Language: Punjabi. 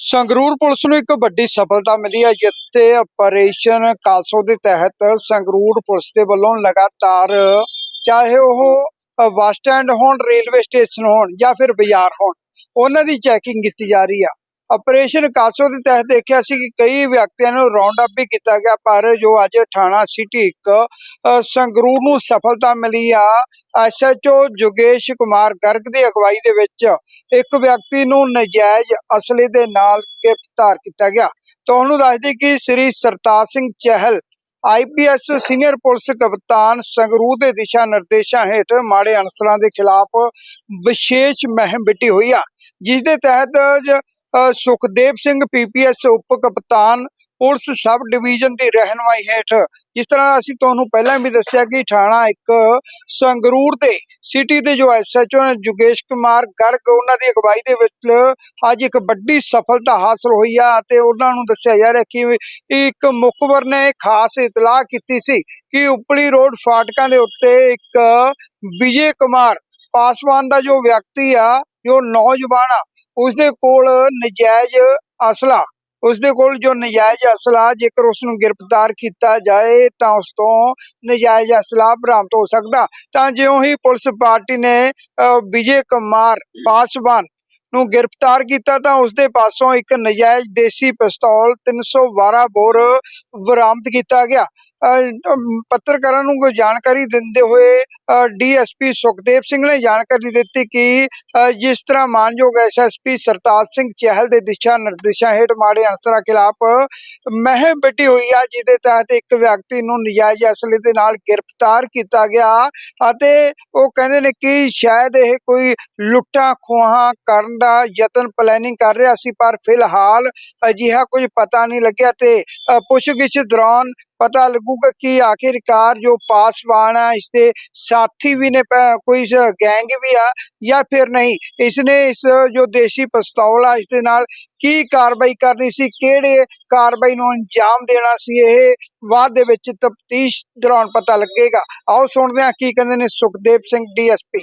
ਸੰਗਰੂਰ ਪੁਲਿਸ ਨੂੰ ਇੱਕ ਵੱਡੀ ਸਫਲਤਾ ਮਿਲੀ ਹੈ, ਜਿੱਥੇ ਆਪਰੇਸ਼ਨ ਕਾਸੋ ਦੇ ਤਹਿਤ ਸੰਗਰੂਰ ਪੁਲਿਸ ਦੇ ਵੱਲੋਂ ਲਗਾਤਾਰ ਚਾਹੇ ਉਹ ਬੱਸ ਸਟੈਂਡ ਹੋਣ ਰੇਲਵੇ ਸਟੇਸ਼ਨ ਹੋਣ ਜਾਂ ਫਿਰ ਬਾਜ਼ਾਰ ਹੋਣ, ਉਹਨਾਂ ਦੀ ਚੈਕਿੰਗ ਕੀਤੀ ਜਾ ਰਹੀ ਆ। ਆਪਰੇਸ਼ਨ ਕਾਸੋ ਦੇ ਤਹਿਤ ਦੇਖਿਆ ਸੀ ਕਿ ਕਈ ਵਿਅਕਤੀਆਂ ਨੂੰ ਰਾਉਂਡ ਅਪ ਵੀ ਕੀਤਾ ਗਿਆ, ਪਰ ਜੋ ਅੱਜ ਥਾਣਾ ਸਿਟੀ ਇੱਕ ਸੰਗਰੂਰ ਨੂੰ ਸਫਲਤਾ ਮਿਲੀ ਆ ਐਸਐਚਓ ਜੋਗੇਸ਼ ਕੁਮਾਰ ਗਰਗ ਦੀ ਅਗਵਾਈ ਦੇ ਵਿੱਚ ਇੱਕ ਵਿਅਕਤੀ ਨੂੰ ਨਜਾਇਜ਼ ਅਸਲੇ ਦੇ ਨਾਲ ਗ੍ਰਿਫਤਾਰ ਕੀਤਾ ਗਿਆ। ਤੁਹਾਨੂੰ ਦੱਸ ਕਿ Shri Sartaj Singh Chahal IPS senior police ਕਪਤਾਨ ਸੰਗਰੂਰ ਦੇ ਦਿਸ਼ਾ ਨਿਰਦੇਸ਼ਾਂ ਹੇਠ ਮਾੜੇ ਅਨਸਰਾਂ ਦੇ ਖਿਲਾਫ ਵਿਸ਼ੇਸ਼ ਮਹਿਮ ਵਿੱਢੀ ਹੋਈ ਆ। ਜਿਸ ਦੇ ਤਹਿਤ ਸੁਖਦੇਵ ਸਿੰਘ ਪੀਪੀਐਸ ਉਪ ਕਪਤਾਨ ਪੁਲਿਸ ਸਬ ਡਿਵੀਜ਼ਨ ਦੀ ਰਹਿਨਮਾਈ ਹੇਠ। ਜਿਸ ਤਰ੍ਹਾਂ ਅਸੀਂ ਤੁਹਾਨੂੰ ਪਹਿਲਾਂ ਵੀ ਦੱਸਿਆ ਕਿ ਥਾਣਾ ਇੱਕ ਸੰਗਰੂਰ ਦੇ ਸਿਟੀ ਦੇ ਜੋ ਐਸਐਚਓ ਨੇ ਜੁਗੇਸ਼ ਕੁਮਾਰ ਗਰਗ, ਉਹਨਾਂ ਦੀ ਅਗਵਾਈ ਦੇ ਵਿੱਚ ਅੱਜ ਇੱਕ ਵੱਡੀ ਸਫਲਤਾ ਹਾਸਲ ਹੋਈ ਆ ਤੇ ਉਹਨਾਂ ਨੂੰ ਦੱਸਿਆ ਜਾ ਰਿਹਾ ਕਿ ਇੱਕ ਮੁਖਬਰ ਨੇ ਖਾਸ ਇਤਲਾਹ ਕੀਤੀ ਸੀ ਕਿ ਉਪਲੀ ਰੋਡ ਫਾਟਕਾਂ ਦੇ ਉੱਤੇ ਇੱਕ ਵਿਜੇ ਕੁਮਾਰ ਪਾਸਵਾਨ ਦਾ ਜੋ ਵਿਅਕਤੀ ਆ ਜੋ ਨੌਜਵਾਨ ਆ, ਉਸਦੇ ਕੋਲ ਨਜਾਇਜ਼ ਅਸਲਾ, ਉਸਦੇ ਕੋਲ ਜੋ ਨਜਾਇਜ਼ ਅਸਲਾ, ਜੇਕਰ ਉਸ ਨੂੰ ਗ੍ਰਿਫਤਾਰ ਕੀਤਾ ਜਾਏ, ਤਾਂ ਉਸ ਤੋਂ ਨਜਾਇਜ਼ ਅਸਲਾ ਬਰਾਮਦ ਹੋ ਸਕਦਾ। ਤਾਂ ਜਿਉਂ ਹੀ ਪੁਲਿਸ ਪਾਰਟੀ ਨੇ ਵਿਜੇ ਕੁਮਾਰ ਪਾਸਵਾਨ ਨੂੰ ਗ੍ਰਿਫਤਾਰ ਕੀਤਾ, ਤਾਂ ਉਸਦੇ ਪਾਸੋਂ ਇੱਕ ਨਜਾਇਜ਼ ਦੇਸੀ ਪਿਸਤੌਲ 312 ਬੋਰ ਬਰਾਮਦ ਕੀਤਾ ਗਿਆ। ਪੱਤਰਕਾਰਾਂ ਨੂੰ ਕੋਈ ਜਾਣਕਾਰੀ ਦਿੰਦੇ ਹੋਏ ਡੀਐਸਪੀ ਸੁਖਦੇਵ ਸਿੰਘ ਨੇ ਜਾਣਕਾਰੀ ਦਿੱਤੀ ਕਿ ਜਿਸ ਤਰ੍ਹਾਂ ਮਾਨਯੋਗ ਐਸਐਸਪੀ ਸਰਤਾਜ ਸਿੰਘ ਚਹਿਲ ਦੇ ਦਿਸ਼ਾ ਨਿਰਦੇਸ਼ਾਂ ਹੇਠ ਮਾੜੇ ਅਨਸਰਾਂ ਖਿਲਾਫ ਮਹਿਮ ਵੱਡੀ ਹੋਈ ਆ, ਜਿਹਦੇ ਤਹਿਤ ਇੱਕ ਵਿਅਕਤੀ ਨੂੰ ਨਜਾਇਜ਼ ਅਸਲੇ ਦੇ ਨਾਲ ਗ੍ਰਿਫਤਾਰ ਕੀਤਾ ਗਿਆ ਅਤੇ ਉਹ ਕਹਿੰਦੇ ਨੇ ਕਿ ਸ਼ਾਇਦ ਇਹ ਕੋਈ ਲੁੱਟਾਂ ਖੋਹਾਂ ਕਰਨ ਦਾ ਯਤਨ ਪਲੈਨਿੰਗ ਕਰ ਰਿਹਾ ਸੀ, ਪਰ ਫਿਲਹਾਲ ਅਜਿਹਾ ਕੁਝ ਪਤਾ ਨਹੀਂ ਲੱਗਿਆ ਤੇ ਪੁੱਛਗਿੱਛ ਦੌਰਾਨ ਪਤਾ ਲੱਗੂਗਾ ਕਿ ਆਖਿਰਕਾਰ ਜੋ ਪਾਸਵਾਨ ਆ ਇਸ ਦੇ ਸਾਥੀ ਵੀ ਨੇ ਕੋਈ ਗੈਂਗ ਵੀ ਆ ਜਾਂ ਫਿਰ ਨਹੀਂ? ਇਸ ਨੇ ਇਸ ਜੋ ਦੇਸੀ ਪਿਸਤੌਲ ਆ ਇਸ ਦੇ ਨਾਲ ਕੀ ਕਾਰਵਾਈ ਕਰਨੀ ਸੀ? ਕਿਹੜੇ ਕਾਰਵਾਈ ਨੂੰ ਅੰਜਾਮ ਦੇਣਾ ਸੀ? ਇਹ ਬਾਅਦ ਦੇ ਵਿੱਚ ਤਫਤੀਸ਼ ਦੌਰਾਨ ਪਤਾ ਲੱਗੇਗਾ। ਆਓ ਸੁਣਦੇ ਹਾਂ ਕੀ ਕਹਿੰਦੇ ਨੇ ਸੁਖਦੇਵ ਸਿੰਘ ਡੀਐਸਪੀ।